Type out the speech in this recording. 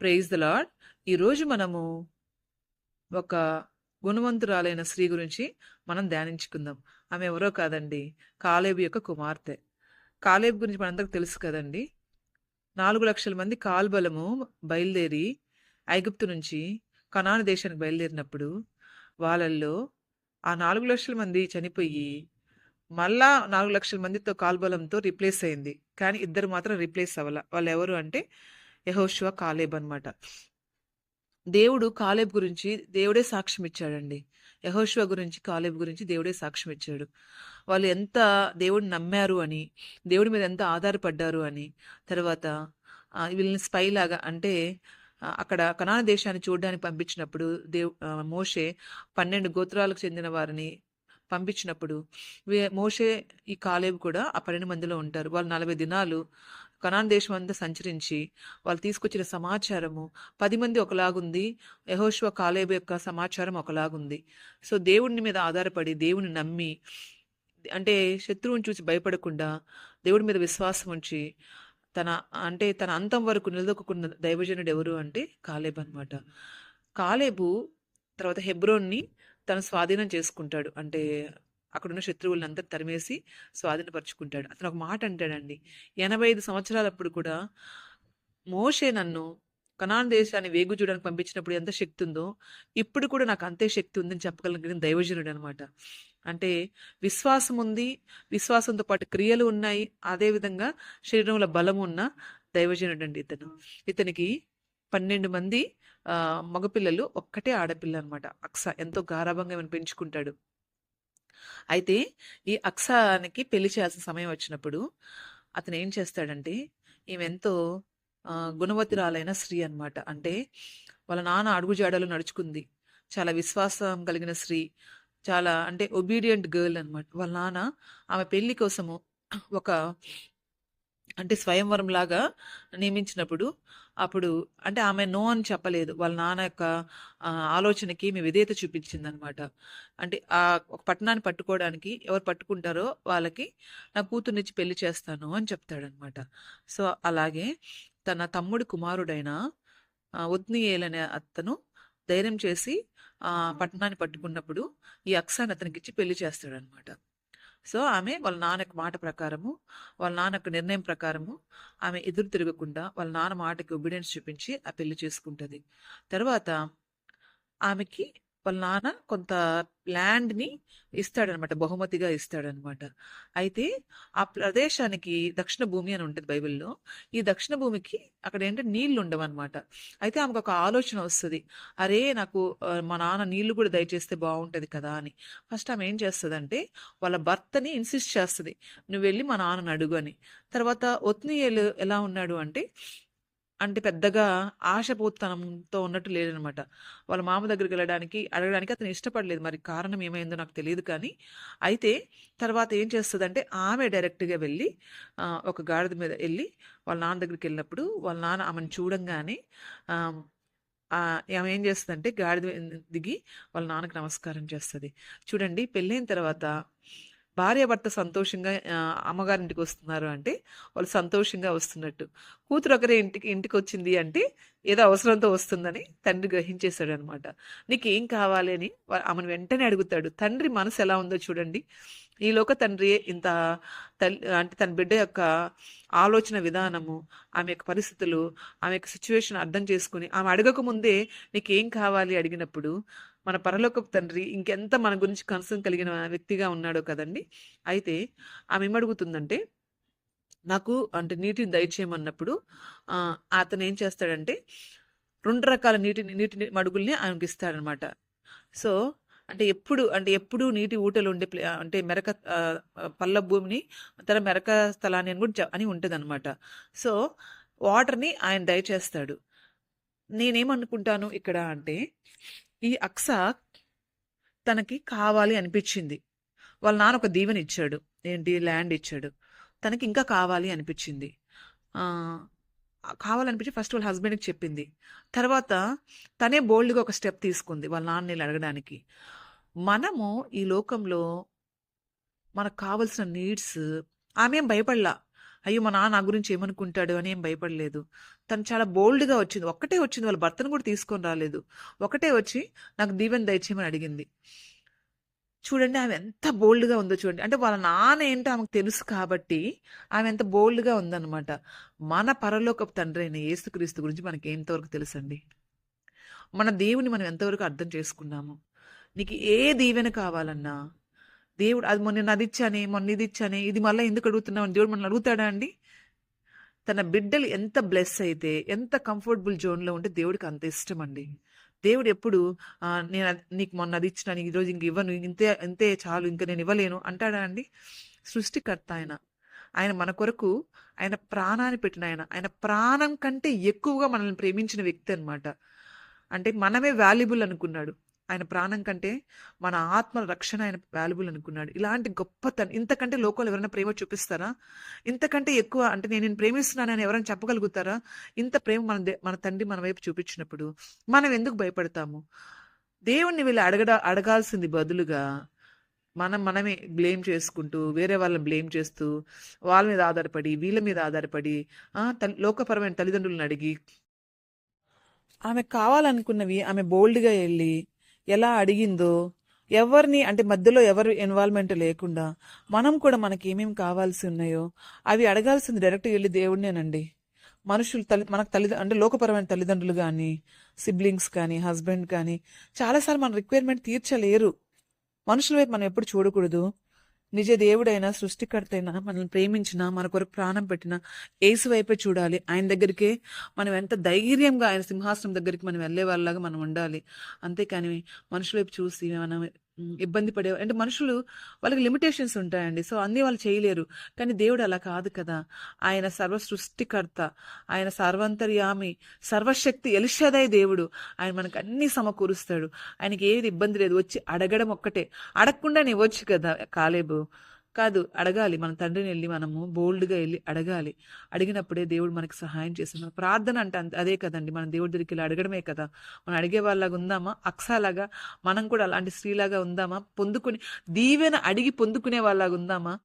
Praise the lord ఈరోజు మనము ఒక గుణవంతురాలైన స్త్రీ గురించి మనం ధ్యానించుకుందాం. ఆమె ఎవరో కాదండి కాలేబు యొక్క కుమార్తె. కాలేబు గురించి మనందరికి తెలుసు కదండి. నాలుగు లక్షల మంది కాల్బలము బయలుదేరి ఐగుప్తు నుంచి కనాను దేశానికి బయలుదేరినప్పుడు వాళ్ళల్లో ఆ నాలుగు లక్షల మంది చనిపోయి మళ్ళా నాలుగు లక్షల మందితో కాల్బలంతో రిప్లేస్ అయింది. కానీ ఇద్దరు మాత్రం రిప్లేస్ అవ్వాల. వాళ్ళు ఎవరు అంటే యహోశివ కాలేబ్ అన్నమాట. దేవుడు కాలేబ్ గురించి దేవుడే సాక్ష్యం ఇచ్చాడండి. యహోశివ గురించి కాలేబ్ గురించి దేవుడే సాక్ష్యం ఇచ్చాడు. వాళ్ళు ఎంత దేవుడిని నమ్మారు అని దేవుడి మీద ఎంత ఆధారపడ్డారు అని తర్వాత వీళ్ళని స్పై లాగా అంటే అక్కడ కనాన దేశాన్ని చూడడానికి పంపించినప్పుడు దేవ్ మోషే పన్నెండు గోత్రాలకు చెందిన వారిని పంపించినప్పుడు మోషే ఈ కాలేబు కూడా ఆ పన్నెండు మందిలో ఉంటారు. వాళ్ళు నలభై దినాలు కనాన్ దేశం అంతా సంచరించి వాళ్ళు తీసుకొచ్చిన సమాచారము పది మంది ఒకలాగుంది యహోష్వ కాలేబు యొక్క సమాచారం ఒకలాగుంది. సో దేవుడిని మీద ఆధారపడి దేవుని నమ్మి అంటే శత్రువుని చూసి భయపడకుండా దేవుడి మీద విశ్వాసం ఉంచి తన అంటే తన అంతం వరకు నిలదొక్కున్న దైవజనుడు ఎవరు అంటే కాలేబ్ అనమాట కాలేబు తర్వాత హెబ్రోన్ని తన స్వాధీనం చేసుకుంటాడు. అంటే అక్కడున్న శత్రువులను అంతా తరిమేసి స్వాధీనపరుచుకుంటాడు. అతను ఒక మాట అంటాడండి ఎనభై ఐదు సంవత్సరాలప్పుడు కూడా మోషే నన్ను కనాన్ దేశాన్ని వేగు చూడడానికి పంపించినప్పుడు ఎంత శక్తి ఉందో ఇప్పుడు కూడా నాకు అంతే శక్తి ఉందని చెప్పగలిగిన దైవజనుడు అనమాట అంటే విశ్వాసం ఉంది విశ్వాసంతో పాటు క్రియలు ఉన్నాయి అదే విధంగా శరీరంలో బలం ఉన్న దైవజనుడు అండి ఇతను. ఇతనికి పన్నెండు మంది మగపిల్లలు ఒక్కటే ఆడపిల్ల అనమాట అక్స ఎంతో గారాభంగా పెంచుకుంటాడు. అయితే ఈ అక్సానికి పెళ్ళి చేయాల్సిన సమయం వచ్చినప్పుడు అతను ఏం చేస్తాడంటే ఈమెంతో గుణవతిరాలైన స్త్రీ అనమాట అంటే వాళ్ళ నాన్న అడుగుజాడలు నడుచుకుంది. చాలా విశ్వాసం కలిగిన స్త్రీ. చాలా అంటే ఒబీడియంట్ గర్ల్ అనమాట వాళ్ళ నాన్న ఆమె పెళ్ళి కోసము ఒక అంటే స్వయంవరం లాగా నియమించినప్పుడు అప్పుడు అంటే ఆమె నో అని చెప్పలేదు. వాళ్ళ నాన్న యొక్క ఆలోచనకి మీ విధేయత చూపించింది అనమాట అంటే ఆ ఒక పట్టణాన్ని పట్టుకోవడానికి ఎవరు పట్టుకుంటారో వాళ్ళకి నా కూతుర్నిచ్చి పెళ్ళి చేస్తాను అని చెప్తాడనమాట సో అలాగే తన తమ్ముడి కుమారుడైన ఆ, ఒత్నియేల్ అనే అతను ధైర్యం చేసి ఆ పట్టణాన్ని పట్టుకున్నప్పుడు ఈ అక్సాన్ని అతనికి ఇచ్చి పెళ్ళి చేస్తాడనమాట సో ఆమె వాళ్ళ నాన్నకు మాట ప్రకారము వాళ్ళ నాన్న యొక్క నిర్ణయం ప్రకారము ఆమె ఎదురు తిరగకుండా వాళ్ళ నాన్న మాటకి ఒబిడియన్స్ చూపించి ఆ పెళ్ళి చేసుకుంటుంది. తర్వాత ఆమెకి వాళ్ళ నాన్న కొంత ల్యాండ్ని ఇస్తాడనమాట బహుమతిగా ఇస్తాడనమాట. అయితే ఆ ప్రదేశానికి దక్షిణ భూమి అని ఉంటుంది బైబిల్లో. ఈ దక్షిణ భూమికి అక్కడ ఏంటంటే నీళ్ళు ఉండవన్నమాట అయితే ఆమెకు ఒక ఆలోచన వస్తుంది. అరే నాకు మా నాన్న నీళ్ళు కూడా దయచేస్తే బాగుంటుంది కదా అని. ఫస్ట్ ఆమె ఏం చేస్తుందంటే వాళ్ళ భర్తని ఇన్సిస్ట్ చేస్తుంది. నువ్వు వెళ్ళి మా నాన్నని అడుగు అని. తర్వాత ఒత్నియేలు ఎలా ఉన్నాడు అంటే అంటే పెద్దగా ఆశపోతనంతో ఉన్నట్టు లేడనమాట వాళ్ళ మామ దగ్గరికి వెళ్ళడానికి అడగడానికి అతను ఇష్టపడలేదు. మరి కారణం ఏమైందో నాకు తెలియదు కానీ అయితే తర్వాత ఏం చేస్తుందంటే ఆమె డైరెక్ట్గా వెళ్ళి ఒక గాడిద మీద వెళ్ళి వాళ్ళ నాన్న దగ్గరికి వెళ్ళినప్పుడు వాళ్ళ నాన్న ఆమెను చూడంగానే ఆమె ఏం చేస్తుందంటే గాడిద మీద దిగి వాళ్ళ నాన్నకి నమస్కారం చేస్తుంది. చూడండి పెళ్ళైన తర్వాత భార్యాభర్త సంతోషంగా అమ్మగారింటికి వస్తున్నారు అంటే వాళ్ళు సంతోషంగా వస్తున్నట్టు. కూతురు ఒకరే ఇంటికి ఇంటికి వచ్చింది అంటే ఏదో అవసరంతో వస్తుందని తండ్రి గ్రహించేశాడు అనమాట నీకు ఏం కావాలి అని ఆమెను వెంటనే అడుగుతాడు. తండ్రి మనసు ఎలా ఉందో చూడండి. ఈ లోక తండ్రి ఇంత తల్లి అంటే తన బిడ్డ యొక్క ఆలోచన విధానము ఆమె యొక్క పరిస్థితులు ఆమె యొక్క సిచ్యువేషన్ అర్థం చేసుకుని ఆమె అడగక ముందే నీకు ఏం కావాలి అడిగినప్పుడు మన పరలోకపు తండ్రి ఇంకెంత మన గురించి కన్సర్న్ కలిగిన వ్యక్తిగా ఉన్నాడో కదండి. అయితే ఆమె ఏమడుగుతుందంటే నాకు అంటే నీటిని దయచేయమన్నప్పుడు అతను ఏం చేస్తాడంటే రెండు రకాల నీటిని నీటి మడుగుల్ని ఆయనకి ఇస్తాడనమాట. సో అంటే ఎప్పుడు అంటే ఎప్పుడు నీటి ఊటలు ఉండే ప్లే అంటే మెరక పల్ల భూమిని తన మెరక స్థలాన్ని అని కూడా అని ఉంటుంది అనమాట సో వాటర్ని ఆయన దయచేస్తాడు. నేనేమనుకుంటాను ఇక్కడ అంటే ఈ అక్స తనకి కావాలి అనిపించింది. వాళ్ళ నాన్న ఒక దీవెన ఇచ్చాడు. ఏంటి? ల్యాండ్ ఇచ్చాడు. తనకి ఇంకా కావాలి అనిపించింది. కావాలనిపించి ఫస్ట్ వాళ్ళ హస్బెండ్కి చెప్పింది. తర్వాత తనే బోల్డ్గా ఒక స్టెప్ తీసుకుంది వాళ్ళ నాన్న నేను అడగడానికి. మనము ఈ లోకంలో మనకు కావలసిన నీడ్స్ ఆమె ఏం భయపడలా. అయ్యో మా నాన్న నా గురించి ఏమనుకుంటాడు అని ఏం భయపడలేదు. తను చాలా బోల్డ్గా వచ్చింది. ఒక్కటే వచ్చింది. వాళ్ళ భర్తను కూడా తీసుకొని రాలేదు. ఒకటే వచ్చి నాకు దీవెన దయచేయమని అడిగింది. చూడండి ఆమె ఎంత బోల్డ్గా ఉందో చూడండి. అంటే వాళ్ళ నాన్న ఏంటో ఆమెకు తెలుసు కాబట్టి ఆమె ఎంత బోల్డ్గా ఉందన్నమాట. మన పరలోకపు తండ్రి అయిన యేసుక్రీస్తు గురించి మనకి ఎంతవరకు తెలుసండి? మన దేవుని మనం ఎంతవరకు అర్థం చేసుకున్నాము? నీకు ఏ దీవెన కావాలన్నా దేవుడు అది మొన్న అది ఇచ్చానే మొన్న ఇది ఇచ్చానే ఇది మళ్ళీ ఎందుకు అడుగుతున్నావు అని దేవుడు మనల్ని అడుగుతాడా అండి? తన బిడ్డలు ఎంత బ్లెస్ అయితే ఎంత కంఫర్టబుల్ జోన్లో ఉంటే దేవుడికి అంత ఇష్టం అండి. దేవుడు ఎప్పుడు నేను నీకు మొన్న అది ఇచ్చిన నీకు ఈరోజు ఇంక ఇవ్వను ఇంతే ఇంతే చాలు ఇంకా నేను ఇవ్వలేను అంటాడా అండి? సృష్టికర్త ఆయన. ఆయన మన కొరకు ఆయన ప్రాణాన్ని పెట్టిన ఆయన. ఆయన ప్రాణం కంటే ఎక్కువగా మనల్ని ప్రేమించిన వ్యక్తి అన్నమాట. అంటే మనమే వాల్యుబుల్ అనుకున్నాడు. ఆయన ప్రాణం కంటే మన ఆత్మ రక్షణ ఆయన వాల్యుబుల్ అనుకున్నాడు. ఇలాంటి గొప్పతనం ఇంతకంటే లోకంలో ఎవరైనా ప్రేమ చూపిస్తారా? ఇంతకంటే ఎక్కువ అంటే నేను నేను ప్రేమిస్తున్నానని ఎవరైనా చెప్పగలుగుతారా? ఇంత ప్రేమ మన దే- మన తండ్రి మన వైపు చూపించినప్పుడు మనం ఎందుకు భయపడతాము? దేవుణ్ణి వీళ్ళు అడగడ అడగాల్సింది బదులుగా మనం మనమే బ్లేమ్ చేసుకుంటూ వేరే వాళ్ళని బ్లేమ్ చేస్తూ వాళ్ళ మీద ఆధారపడి వీళ్ళ మీద ఆధారపడి లోకపరమైన తల్లిదండ్రులను అడిగి ఆమె కావాలనుకున్నవి ఆమె బోల్డ్గా వెళ్ళి ఎలా అడిగిందో ఎవరిని అంటే మధ్యలో ఎవరు ఇన్వాల్వ్మెంట్ లేకుండా మనం కూడా మనకి ఏమేమి కావాల్సి ఉన్నాయో అవి అడగాల్సింది డైరెక్ట్గా వెళ్ళి దేవుడినేనండి. మనుషులు తల్లి మనకు తల్లి అంటే లోకపరమైన తల్లిదండ్రులు కానీ సిబ్లింగ్స్ కానీ హస్బెండ్ కానీ చాలాసార్లు మన రిక్వైర్మెంట్ తీర్చలేరు. మనుషుల వైపు మనం ఎప్పుడు చూడకూడదు. నిజ దేవుడైన సృష్టికర్త మనల్ని ప్రేమించిన మన కొరకు ప్రాణం పెట్టిన ఏసు వైపే చూడాలి. ఆయన దగ్గరికే మనం ఎంత ధైర్యంగా ఆయన సింహాసనం దగ్గరికి మనం వెళ్ళే వాళ్ళలాగా మనం ఉండాలి. అంతేకాని మనుషుల వైపు చూసి మనం ఇబ్బంది పడే అంటే మనుషులు వాళ్ళకి లిమిటేషన్స్ ఉంటాయండి. సో అన్నీ వాళ్ళు చేయలేరు. కానీ దేవుడు అలా కాదు కదా. ఆయన సర్వ సృష్టికర్త ఆయన సర్వంతర్యామి సర్వశక్తి ఎలిషదై దేవుడు. ఆయన మనకు అన్ని సమకూరుస్తాడు. ఆయనకి ఏది ఇబ్బంది లేదు. వచ్చి అడగడం ఒక్కటే. అడగకుండా నీ వచ్చు కదా కాలేబు. కాదు అడగాలి. మన తండ్రిని వెళ్ళి మనము బోల్డ్గా వెళ్ళి అడగాలి. అడిగినప్పుడే దేవుడు మనకి సహాయం చేస్తున్నాడు ప్రార్థన అంటే అంత- అదే కదండి. మనం దేవుడి దగ్గరికి వెళ్ళి అడగడమే కదా. మనం అడిగే వాళ్ళలాగా ఉందామా? అక్సాలాగా? మనం కూడా అలాంటి స్త్రీలాగా ఉందామా? పొందుకుని దీవెన అడిగి పొందుకునే వాళ్ళలాగా ఉందామా?